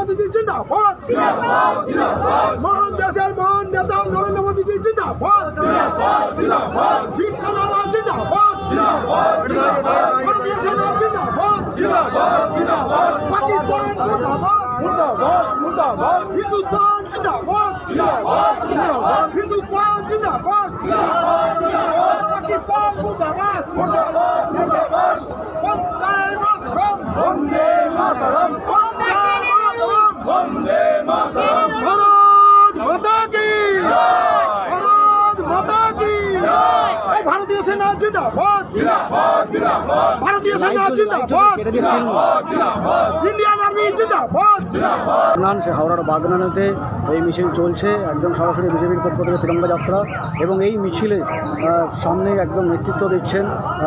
মোদীজি জিন্দাবাদ। মহান দেশের মহান নেতা নরেন্দ্র মোদীজি জিন্দাবাদ। শিবসেনারা জিন্দাবাদ। সেনা জিন্দাবাদ। পাকিস্তান মুর্দাবাদ হিন্দুস্তান জিন্দাবাদ। হিন্দুস্তান জিন্দাবাদ পাকিস্তান মুর্দাবাদ মুর্দাবাদ বন্দে মাতরম বন্দে মাতরম বন্দে মাতরম বন্দে মাতরম ভারত মাতা কি ভারত মাতা কি এই ভারতীয় সেনা জিন্দাবাদ ভারতীয় সেনা জিন্দাবাদ। ইন্ডিয়ান আর্মি জিন্দাবাদ। সে হাওড়ার বাগনানেতে এই মিছিল চলছে। একদম সরাসরি বিজেপির পক্ষ থেকে তিরঙ্গা যাত্রা এবং এই মিছিলে আহ, সামনে একদম নেতৃত্ব দিচ্ছেন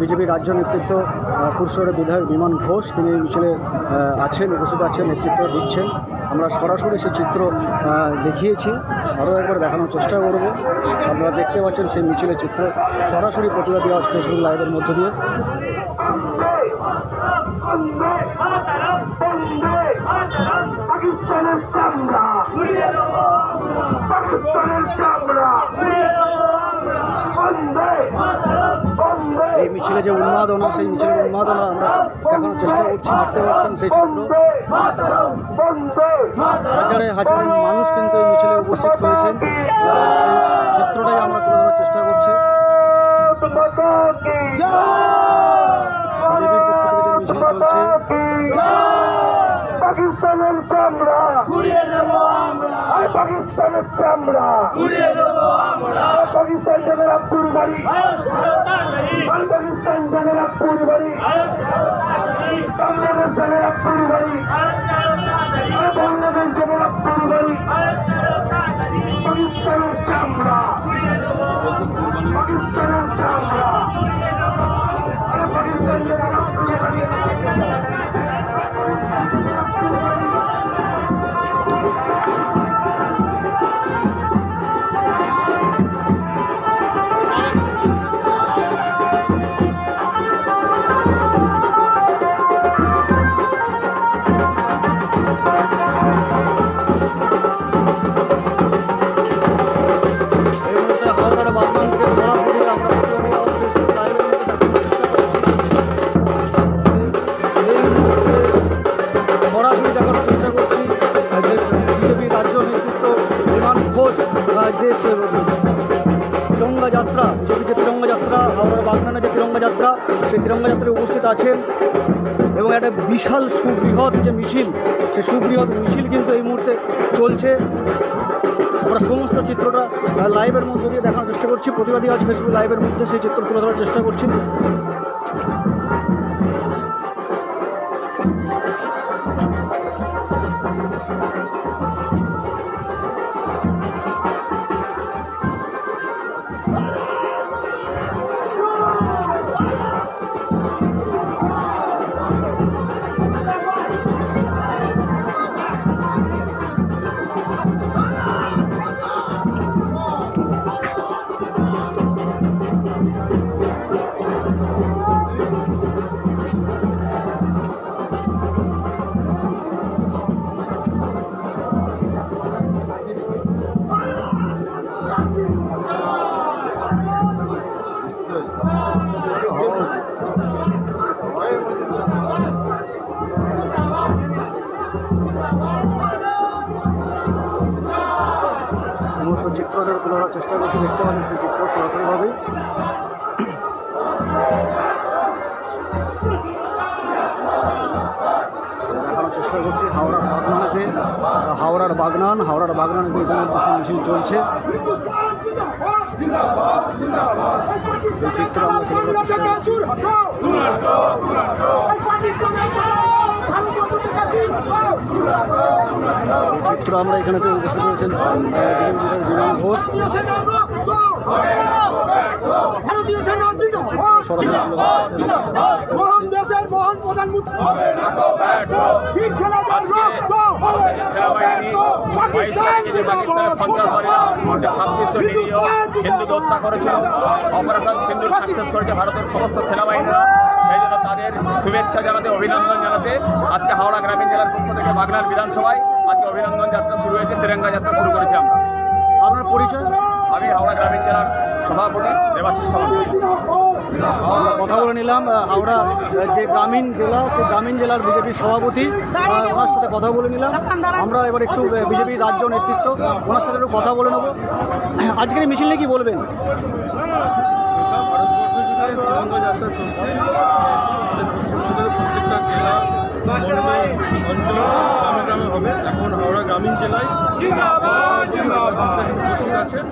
বিজেপি রাজ্য নেতৃত্ব আহ, পুরসরের বিধায়ক বিমান ঘোষ। তিনি এই মিছিলে আহ, আছেন উপস্থিত আছেন নেতৃত্ব দিচ্ছেন। আমরা সরাসরি সেই চিত্র আহ, দেখিয়েছি। আরও একবার দেখানোর চেষ্টা করব। আপনারা দেখতে পাচ্ছেন সেই মিছিলের চিত্র সরাসরি প্রতিবাদ দেওয়া ফেসবুক লাইভের মধ্য দিয়ে। পাকিস্তানের চামড়া। পাকিস্তানের চামড়া বন্দে বন্দে এই মিছিলে যে উন্মাদনা সেই মিছিলের উন্মাদনা আমরা দেখানোর চেষ্টা করছি দেখতে পাচ্ছেন সেই চিত্র হাজারে হাজারে মানুষ কিন্তু এই মিছিলে উপস্থিত হয়েছেন। চিত্রটাই আমরা তুলে ধরার চেষ্টা করছি। মিছিল চলছে পাকিস্তানের চামড়া। ঘুরিয়ে দেব আমরা। পাকিস্তানের চামড়া ঘুরিয়ে দেব আমরা পাকিস্তান থেকে রাগপুর বাড়ি। হাওড়ার বাগনানে যে তিরঙ্গা যাত্রা, সেই তিরঙ্গা যাত্রায় উপস্থিত আছেন এবং একটা বিশাল সুবৃহৎ যে মিছিল সে সুবৃহৎ মিছিল কিন্তু এই মুহূর্তে চলছে। আমরা সমস্ত চিত্রটা লাইভের মধ্যে দিয়ে দেখানোর চেষ্টা করছি। প্রতিবাদী আজ ফেসবুক লাইভের মধ্যে সেই চিত্র তুলে ধরার চেষ্টা করছি। চিত্রটা তুলে ধরার চেষ্টা করছি, দেখতে পাচ্ছেন সেই চিত্র সরাসরিভাবেই দেখানোর চেষ্টা করছি, হাওড়ার বাগনানেতে হাওড়ার বাগনান, হাওড়ার বাগনানেতে এখানে মিছিল চলছে। সেই চিত্র আমরা তুলে ধরার এই চিত্র আমরা এখানেতে উপস্থিত হয়েছেন আহ, বিজেপি বিধায়ক বিমান ঘোষ ভারতীয় সেনা জিন্দাবাদ মহান দেশের মহান প্রধানমন্ত্রী বীর সেনাদের রক্ত বাইশ তারিখে যে পাকিস্তানের সন্ত্রাসবাদীরা ছাব্বিশ নিরীহ হিন্দুকে হত্যা করেছিল। অপারেশন সিন্ধুর সাকসেস করেছে ভারতের সমস্ত সেনাবাহিনীরা। জন্য তাদের শুভেচ্ছা জানাতে অভিনন্দন জানাতে আজকে হাওড়া গ্রামীণ জেলার পক্ষ থেকে বাগনান বিধানসভায় আজকে অভিনন্দন যাত্রা শুরু হয়েছে তিরঙ্গা যাত্রা শুরু করেছি আমরা। আপনার পরিচয়? আমি হাওড়া গ্রামীণ জেলার সভাপতি দেবাশিস আমরা কথা বলে নিলাম হাওড়া যে গ্রামীণ জেলা সেই গ্রামীণ জেলার বিজেপির সভাপতি ওনার সাথে কথা বলে নিলাম। আমরা এবার একটু বিজেপি রাজ্য নেতৃত্ব ওনার সাথে একটু কথা বলে নেব। আজকের মিছিল নিয়ে কি বলবেন? আছেন?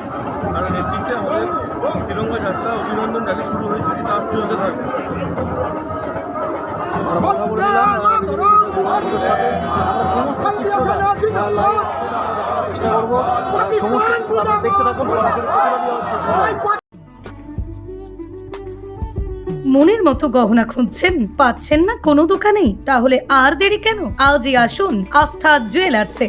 আর নেতৃত্বে আমাদের তিরঙ্গা যাত্রা অভিনন্দন র্যালি শুরু হয়েছে এটা চলতে থাকবে চেষ্টা করব। দেখতে থাকুন। মনের মতো গহনা খুঁজছেন? পাচ্ছেন না? কোনো দোকানেই? তাহলে আর দেরি কেন? আজই আসুন আস্থা জুয়েলার্সে।